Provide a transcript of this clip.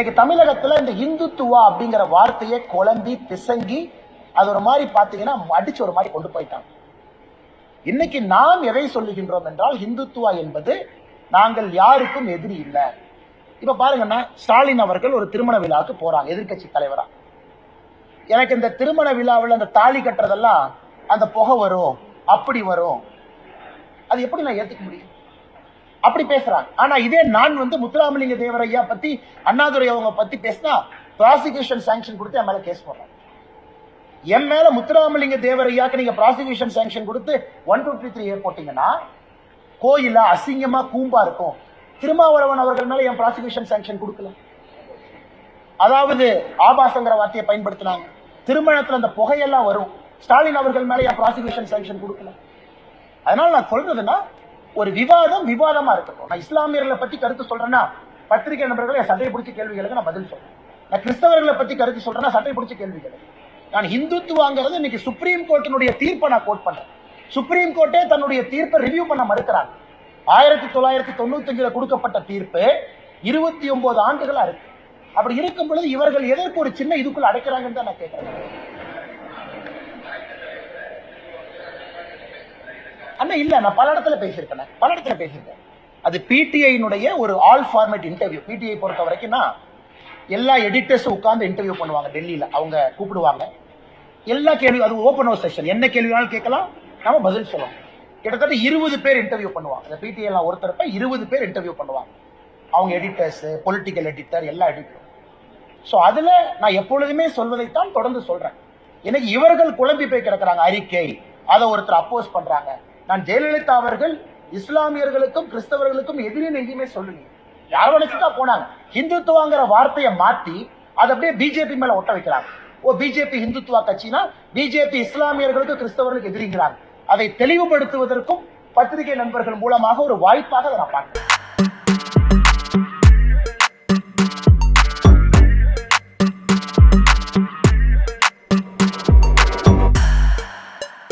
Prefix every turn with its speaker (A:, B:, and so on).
A: இன்னைக்கு தமிழகத்துல இந்த இந்துத்துவா அப்படிங்கிற வார்த்தையை குழம்பி பிசங்கி அது ஒரு மாதிரி பாத்தீங்கன்னா அடிச்சு ஒரு மாதிரி கொண்டு போயிட்டாங்க. இன்னைக்கு நாம் எதை சொல்லுகின்றோம் என்றால் இந்துத்துவா என்பது நாங்கள் யாருக்கும் எதிரி இல்லை. இப்ப பாருங்கன்னா ஸ்டாலின் அவர்கள் ஒரு திருமண விழாவுக்கு போறாங்க எதிர்க்கட்சி தலைவரா. எனக்கு இந்த திருமண விழாவில் அந்த தாலி கட்டுறதெல்லாம் அந்த புகை வரும் அப்படி வரும். அது எப்படி நான் ஏத்துக்க முடியும்? அப்படி பேசுறாங்க. ஆனா இதே நான் வந்து முத்துராமலிங்க தேவரையா பத்தி அண்ணாதுரை அவங்க பத்தி பேசினா ப்ராசிக்யூஷன் சாங்ஷன் கொடுத்து என் மேல கேஸ் போடுறாங்க. என் மேல முத்துராமலிங்க தேவரையாக்கு நீங்க ப்ராசிக்யூஷன் சாங்ஷன் கொடுத்து one two three three A போட்டீங்கன்னா கோயில அசிங்கமா கூம்பா இருக்கும். திருமாவளவன் அவர்கள் மேல என் ப்ராசிக்யூஷன் சாங்ஷன் கொடுக்கல. அதாவது ஆபாசங்கிற வார்த்தையை பயன்படுத்தினாங்க. திருமணத்துல அந்த புகையெல்லாம் வரும். ஸ்டாலின் அவர்கள் மேல என் ப்ராசிக்யூஷன் சாங்ஷன் கொடுக்கல. அதனால நான் சொல்றதுன்னா ஒரு விவாதம் விவாதமா இருக்கட்டும். நான் இஸ்லாமியர்களை பத்தி கருத்து சொல்றேன்னா பத்திரிகை நபர்களை என் சட்டையை பிடிச்ச கேள்விகளுக்கு நான் பதில் சொல்றேன். நான் கிறிஸ்தவர்களை பத்தி கருத்து சொல்றேன்னா சட்டை பிடிச்ச கேள்விகள். நான் இந்துத்துவாங்கிறது இன்னைக்கு சுப்ரீம் கோர்ட்டினுடைய தீர்ப்பை நான் கோட் பண்றேன் சுப்ரீம் கோர்ட்டே தன்னுடைய தீர்ப்பை ரிவ்யூ பண்ண மறுக்கிறாங்க. ஆயிரத்தி தொள்ளாயிரத்தி தொண்ணூத்தி அஞ்சுல கொடுக்கப்பட்ட தீர்ப்பு இருபத்தி ஒன்பது ஆண்டுகளா இருக்கு. அப்படி இருக்கும் பொழுது இவர்கள் எதற்கு ஒரு சின்ன இதுக்குள்ள அடைக்கிறாங்கன்னு தான் நான் கேட்கிறேன் அண்ணா இல்ல நான் பல இடத்துல பேசியிருக்கேன். பல இடத்துல பேசியிருக்கேன். அது பிடிஐனுடைய ஒரு ஆல் ஃபார்மேட் இன்டர்வியூ பிடிஐ பொறுத்த வரைக்கும்னா எல்லா எடிட்டர்ஸும் உட்கார்ந்து இன்டர்வியூ பண்ணுவாங்க டெல்லியில. அவங்க கூப்பிடுவாங்க. எல்லா கேள்வி அது ஓப்பன் ஹவுஸ் செஷன் என்ன கேள்வி வேணாலும் கேட்கலாம். நம்ம பதில் சொல்லலாம் கிட்டத்தட்ட இருபது பேர் இன்டர்வியூ பண்ணுவாங்க. அந்த பிடிஐலாம் ஒருத்தரப்ப இருபது பேர் இன்டர்வியூ பண்ணுவாங்க. அவங்க எடிட்டர்ஸ் பொலிட்டிக்கல் எடிட்டர் எல்லா எடிட்டரும் ஸோ அதில் நான் எப்பொழுதுமே சொல்வதைத்தான் தொடர்ந்து சொல்கிறேன் எனக்கு இவர்கள் குழம்பி போய் கிடக்குறாங்க. அறிக்கை. அதை ஒருத்தர் அப்போஸ் பண்ணுறாங்க நான் ஜெயலலிதா அவர்கள் இஸ்லாமியர்களுக்கும் கிறிஸ்தவர்களுக்கும் எதிரின்னு எங்கேயுமே சொல்லுங்க யாரோ போனாங்க? ஹிந்துத்துவாங்கிற வார்த்தையை மாத்தி அதை அப்படியே பிஜேபி மேல ஒட்ட வைக்கிறாங்க. ஓ பிஜேபி ஹிந்துத்துவா கட்சினா பிஜேபி இஸ்லாமியர்களுக்கு கிறிஸ்தவர்களுக்கு எதிரிங்கிறாங்க. அதை தெளிவுபடுத்துவதற்கும் பத்திரிகை நண்பர்கள் மூலமாக ஒரு வாய்ப்பாக அதை நான் பார்க்கிறேன்.